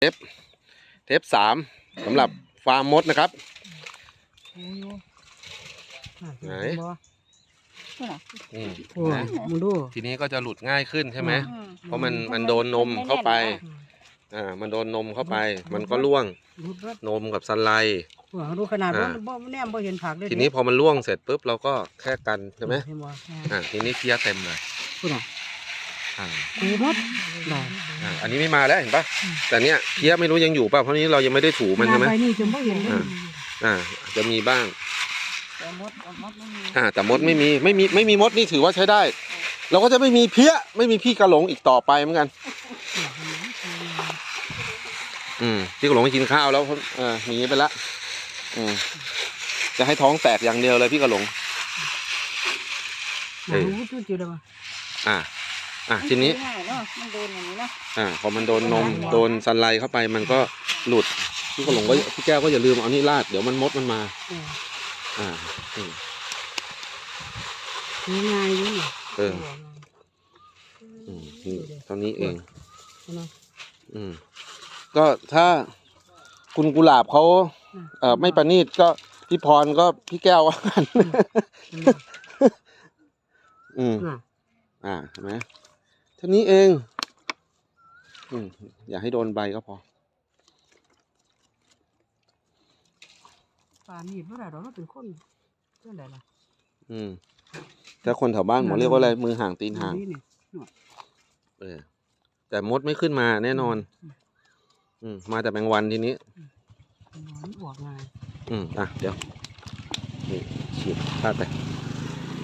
เทปเทปสามสำหรับฟาร์มมดนะครับไหนอืมโอ้ยมึงดูทีนี้ก็จะหลุดง่ายขึ้นใช่ไหมอืเพราะมันมันโดนนมเข้าไปอ่ามันโดนนมเข้าไป มันก็ล่วงดูเบิดนมกับสไลด์โอ้ยดูขนาดว่าอ่า บ่แนมบ่เห็นผักเลยทีนี้พอมันล่วงเสร็จปุ๊บเราก็แค่กันใช่ไหมเห็นบ่อ่าทีนี้เพี้ยเต็มเลย พูดน่ะ อ่ากูหมดได้อ่าอันนี้ไม่มาแล้วเห็นปะแต่เนี้ยเพี้ยไม่รู้ยังอยู่ป่ะเพราะนี้เรายังไม่ได้ถูมันใช่ไหมาใบนี่จนบ่เห็นเลยอ่า อ่าจะมีบ้าง แต่มดแต่มดไม่มีอ่า แต่มดไม่มีไม่มีไม่มีมดนี่ถือว่าใช้ได้ เราก็จะไม่มีเพี้ยไม่มีพี่กระหลงอีกต่อไปเหมือนกัน อืมพี่กระหลงไปกินข้าวแล้วเออหนีไปละอืมจะให้ท้องแตกอย่างเดียวเลยพี่กระหลงเออรู้จุดจุดเลยว่ะอ่า อะทีนี้ง่ายเนาะมันโดนอย่างนี้เนาะอ่าพอมันโดนนมโดนสันไลเข้าไปมันก็หลุดพี่กระหลงก็พี่แก้วก็อย่าลืมเอานี่ราดเดี๋ยวมันมดมันมาเอออ่าอืมง่ายๆอยู่นี่เอออืมนี่เท่านี้เองเนาะอืมก็ถ้าคุณกุหลาบเขาเอ่อไม่ประณีตก็พี่พรก็พี่แก้วว่ากัน อืมน่ะอ่าเห็นไหม เท่านี้เองอืมอย่าให้โดนใบก็พอป่านนี้บ่ได้ดอกเราเป็นคนเท่าไหร่ล่ะอืมถ้าคนแถวบ้านหมอเรียกว่าอะไรมือห่างตีนห่างนี่นี่เออแต่มดไม่ขึ้นมาแน่นอน อืมมาแต่แมงวันทีนี้มันออกง่ายอืมอะเดี๋ยวนี่ฉีดพลาดไป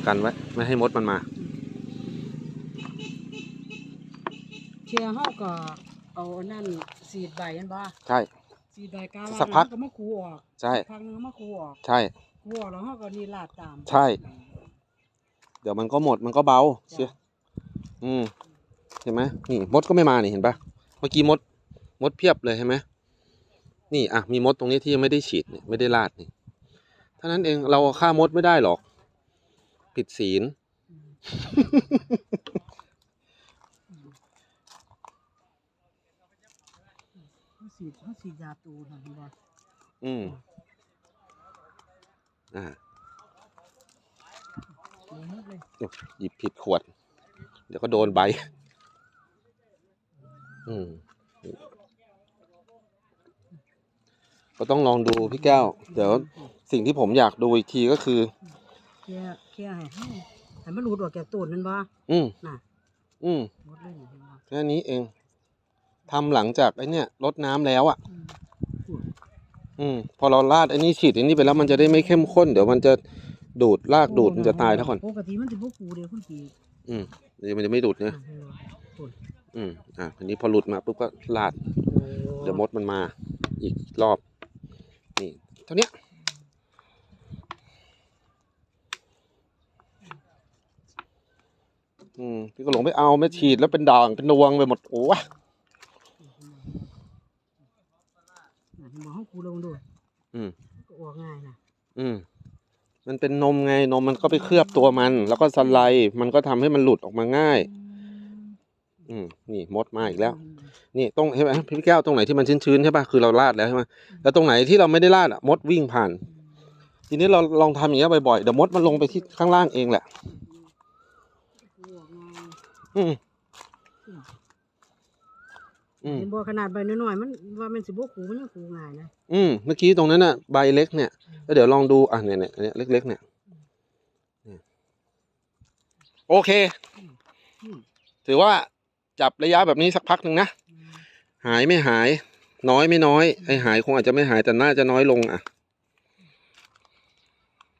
กันไว้ ไม่ให้มดมันมาเชียร์เฮาก็เอาอันนั่นสีดใบอันบ่ใช่ สีดใบกาสักพักก็มาคูออกใช่ พักหนึงมาคูออกใช่ คูออกแล้วเฮาก็นี่ลาดตามใช่ เดี๋ยวมันก็หมดมันก็เบาเชียอืมเห็นไหมนี่มดก็ไม่มานี่เห็นปะเมื่อกี้มด มดเพียบเลยเห็นไหมนี่อะมีมดตรงนี้ที่ยังไม่ได้ฉีดเนี่ยไม่ได้ลาดนี่เท่านั้นเองเราฆ่ามดไม่ได้หรอก ผิดศีลเฮ สีดเฮาสีดยาตูนะเห็นบ่อืมอ่าสียหมดเลยหยิบผิดขวด เดี๋ยวก็โดนใบ อืม ก็ต้องลองดูพี่แก้ว เดี๋ยวสิ่งที่ผมอยากดูอีกทีก็คือ เคลียร์เคลียร์ให้เฮาให้มันหลุดออกจากต้นนั่นบ่อืม น่ะอืม หมดเลยนี่เห็นบ่ แค่นี้เอง ทำหลังจากไอ้เนี่ยลดน้ำแล้วอะอืมอืม พอเราราดไอ้นี่ฉีดไอ้นี่ไปแล้วมันจะได้ไม่เข้มข้น เดี๋ยวมันจะดูดรากดูดมันจะตายทั้งคนปกติมันสิบ่ปูเดียวคุณพี่อืมเดี๋ยวมันจะไม่ดูดเนี่ยอะเห็นบ่ปุ่นอืมอะทีนี้พอหลุดมาปุ๊บก็ราดโอ้เดี๋ยวมดมันมา อีกรอบ นี่ เท่าเนี้ยอืมพี่ก็หลงไปเอาไม่ฉีดแล้วเป็นด่างเป็นดวงไปหมดโอ้ วะเห็นบ่เฮาคูลงดูอืมก็ออกง่ายน่ะอืม มันเป็นนมไงนมมันก็ไปเคลือบตัวมัน แล้วก็สไลด์มันก็ทำให้มันหลุดออกมาง่าย อืมนี่มดมาอีกแล้ว นี่ตรงเห็นไหมพี่แก้วตรงไหนที่มันชื้นๆใช่ป่ะคือเราลาดแล้วใช่ไหมแล้วตรงไหนที่เราไม่ได้ลาดอะมดวิ่งผ่าน ทีนี้เราลองทำอย่างเงี้ยบ่อยๆเดี๋ยวมดมันลงไปที่ข้างล่างเองแหละออกง่ายอืม อืมเห็นบ่ขนาดใบน้อยๆมันว่ามันสิบ่คูมันยังคูง่ายนะอืมเมื่อกี้ตรงนั้นน่ะใบเล็กเนี่ยแล้วเดี๋ยวลองดูอะเนี่ยเนี่ยอันเนี้ยเล็กๆเนี่ยเนี่ยโอเค อืมถือว่าจับระยะแบบนี้สักพักหนึ่งนะหายไม่หาย น้อยไม่น้อยไอหายคงอาจจะไม่หายแต่น่าจะน้อยลงอะ